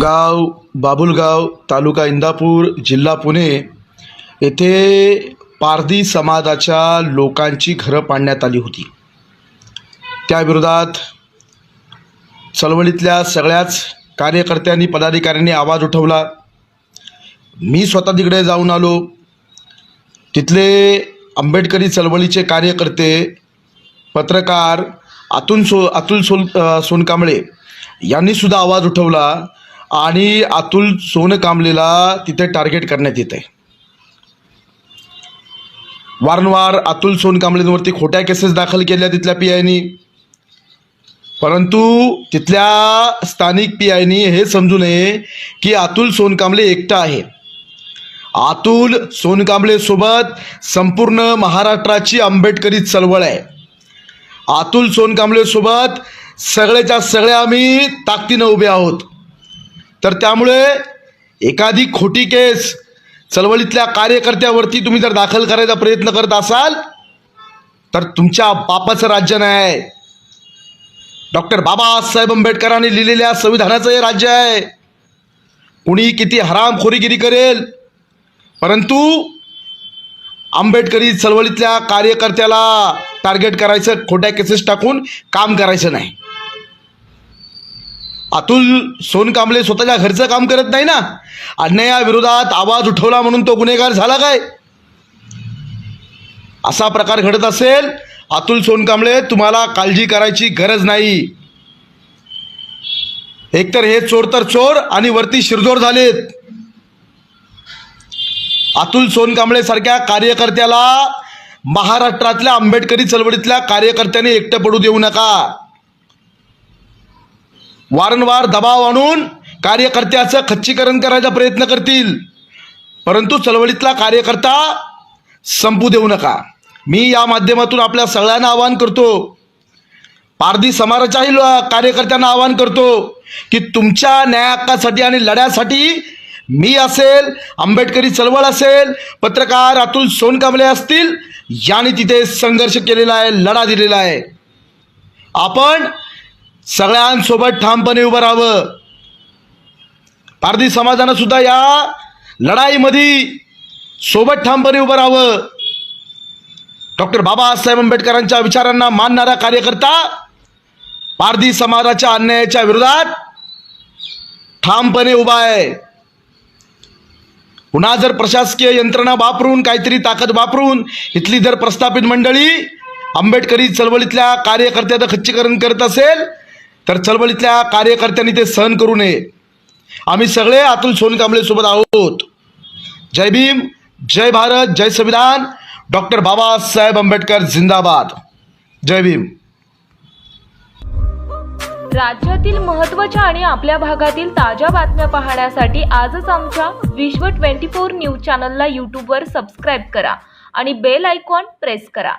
गाव बाबुलगाव तालुका इंदापूर जिल्हा पुणे येथे पारधी समाजाच्या लोकांची घरं पाडण्यात आली होती. त्याविरोधात चळवळीतल्या सगळ्याच कार्यकर्त्यांनी पदाधिकाऱ्यांनी आवाज उठवला. मी स्वतः तिकडे जाऊन आलो. तिथले आंबेडकरी चळवळीचे कार्यकर्ते पत्रकार अतुल सो अतुल सोन सोनकांबळे यांनीसुद्धा आवाज उठवला. आणि अतुल सोनकांबळेला तिथे टार्गेट करण्यात येत आहे वारंवार अतुल सोनकांबळेंवरती खोट्या केसेस दाखल केल्या तिथल्या पी आयनी परंतु तिथल्या स्थानिक पी आयनी हे समजू नये की अतुल सोनकांबळे एकटा आहे. अतुल सोनकांबळे सोबत संपूर्ण महाराष्ट्राची आंबेडकरी चळवळ आहे. अतुल सोनकांबळे सोबत सगळ्याच्या सगळ्या आम्ही ताकदीनं उभे आहोत. तर त्यामुळे एखादी खोटी केस चळवळीतल्या कार्यकर्त्यावरती तुम्ही जर दाखल करायचा प्रयत्न करत असाल तर तुमच्या बापाचं राज्य नाही. डॉक्टर बाबासाहेब आंबेडकरांनी लिहिलेल्या संविधानाचं हे राज्य आहे. कुणी किती हरामखोरीगिरी करेल परंतु आंबेडकरी चळवळीतल्या कार्यकर्त्याला टार्गेट करायचं खोट्या केसेस टाकून काम करायचं नाही. अतुल सोनकांबळे स्वतःच्या घरचं काम करत नाही ना? अन्यायाविरोधात आवाज उठवला म्हणून तो गुन्हेगार झाला काय? असा प्रकार घडत असेल अतुल सोनकांबळे तुम्हाला काळजी करायची गरज नाही. एकतर हे चोर तर चोर आणि वरती शिरजोर झालेत. अतुल सोनकांबळे सारख्या कार्यकर्त्याला महाराष्ट्रातल्या आंबेडकरी चळवळीतल्या कार्यकर्त्यांनी एकटं पडू देऊ नका. वारंवार दबाव आणून कार्यकर्त्याचं खच्चीकरण करायचा प्रयत्न करतील. परंतु चळवळीतला कार्यकर्ता संपू देऊ नका. मी या माध्यमातून आपल्या सगळ्यांना आवाहन करतो. पारधी समाजाच्याही कार्यकर्त्यांना आवाहन करतो की तुमच्या न्यायहक्कासाठी आणि लढ्यासाठी मी असेल आंबेडकरी चळवळ असेल पत्रकार अतुल सोनकांबळे असतील यांनी तिथे संघर्ष केलेला आहे लढा दिलेला आहे. आपण सगळ्यांसोबत ठामपणे उभं राहावं. पारधी समाजानं सुद्धा या लढाईमध्ये सोबत ठामपणे उभं राहावं. डॉक्टर बाबासाहेब आंबेडकरांच्या विचारांना मानणारा कार्यकर्ता पारधी समाजाच्या अन्यायाच्या विरोधात ठामपणे उभा आहे. पुन्हा जर प्रशासकीय यंत्रणा वापरून काहीतरी ताकद वापरून इथली जर प्रस्थापित मंडळी आंबेडकरी चळवळीतल्या कार्यकर्त्याचं खच्चीकरण करत असेल तर चळवळीतल्या कार्यकर्त्यांनी ते सहन करू नये. आम्ही सगळे अतुल सोनकांबळे सोबत आहोत. जय भीम जय भारत जय संविधान. डॉक्टर बाबासाहेब आंबेडकर जिंदाबाद. जय भीम. राज्यातील महत्त्वाच्या आणि आपल्या भागातील ताज्या बातम्या पाहण्यासाठी आजच आमच्या विश्व 24 न्यूज चॅनलला यूट्यूबवर सबस्क्राईब करा आणि बेल आयकॉन प्रेस करा.